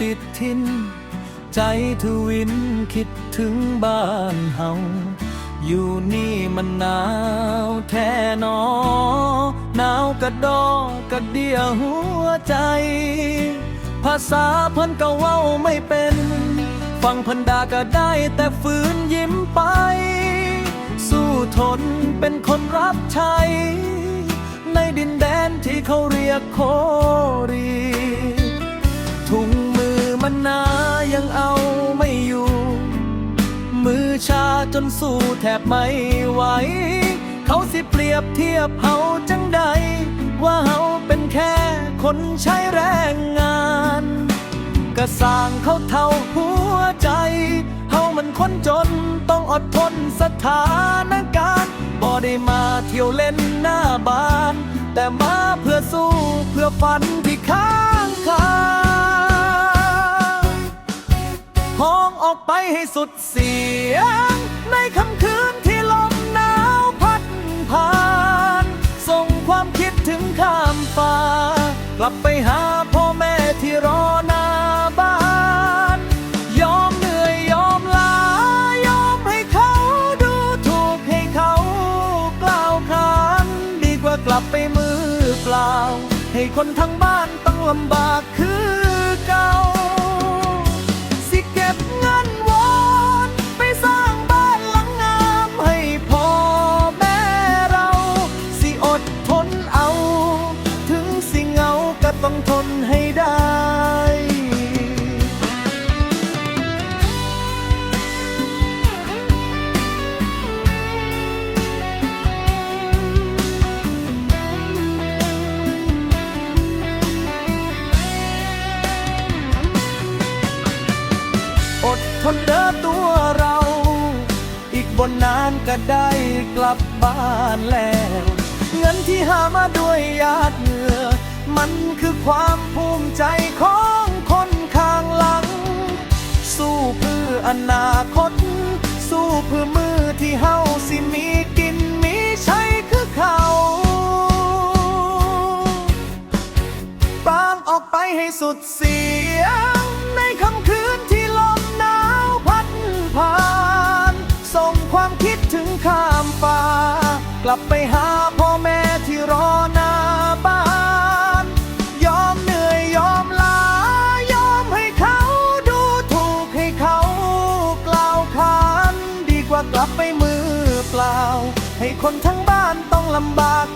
ติดทิน ใจทวินคิดถึงบ้านเฮาอยู่นี่มันหนาวแท้นอหนาวกระดอกระเดียวหัวใจ ภาษาเพิ่นก็เว้าไม่เป็น ฟังพิ่นดาก็ได้แต่ฝืนยิ้มไป สู้ทนเป็นคนรับใช้ในดินแดนที่เขาเรียกโครี จนสู้แทบไม่ไหว เขาสิเปรียบเทียบเฮาจังใด ว่าเฮาเป็นแค่คนใช้แรงงานกระสร้างเขาเท่าหัวใจ เฮามันคนจนต้องอดทนสถานการณ์บ่ได้มาเที่ยวเล่นหน้าบ้าน แต่มาเพื่อสู้เพื่อฝันที่ค้างคาห้องออกไปให้สุดเสียง ในค่ำคืนที่ลมหนาวพัดผ่าน ส่งความคิดถึงข้ามฟ้า กลับไปหาพ่อแม่ที่รอหน้าบ้าน ยอมเหนื่อยยอมลา ยอมให้เขาดูถูกให้เขากล่าวขานดีกว่ากลับไปมือเปล่า ให้คนทั้งบ้านต้องลำบากคือเก่า อดทนเด้อตัวเรา อีกบนนานก็ได้กลับบ้านแล้ว เงินที่หามาด้วยหยาดเหงื่อ มันคือความภูมิใจของคนข้างหลัง สู้เพื่ออนาคต สู้เพื่อมือที่เฮาสิมีกินมีใช้คือเขาปรางออกไปให้สุดเสียง ข้ามฟ้า กลับไปหาพ่อแม่ที่รอหน้าบ้าน ยอมเหนื่อยยอมลา ยอมให้เขาดูถูกให้เขากล่าวขานดีกว่ากลับไปมือเปล่า ให้คนทั้งบ้านต้องลำบาก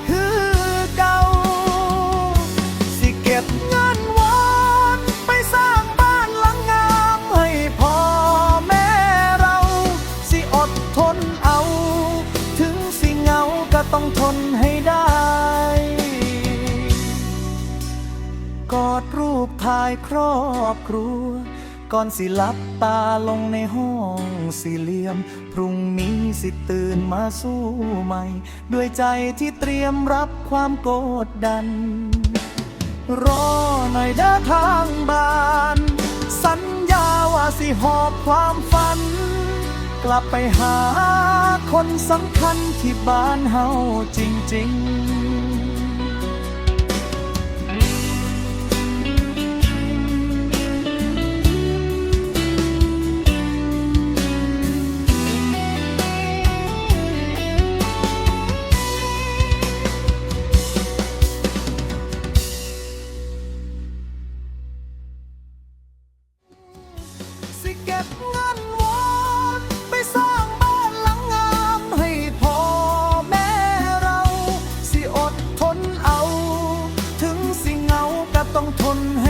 ก็ต้องทนให้ได้ กอดรูปถ่ายครอบครัว ก่อนสิหลับตาลงในห้องสี่เหลี่ยม พรุ่งนี้สิตื่นมาสู้ใหม่ ด้วยใจที่เตรียมรับความกดดัน รอหน่อยเด้อทางบ้าน สัญญาว่าสิหอบความฝัน กลับไปหาคนสำคัญที่บ้านเฮาจริง ๆิเก็บเงิ ทนให้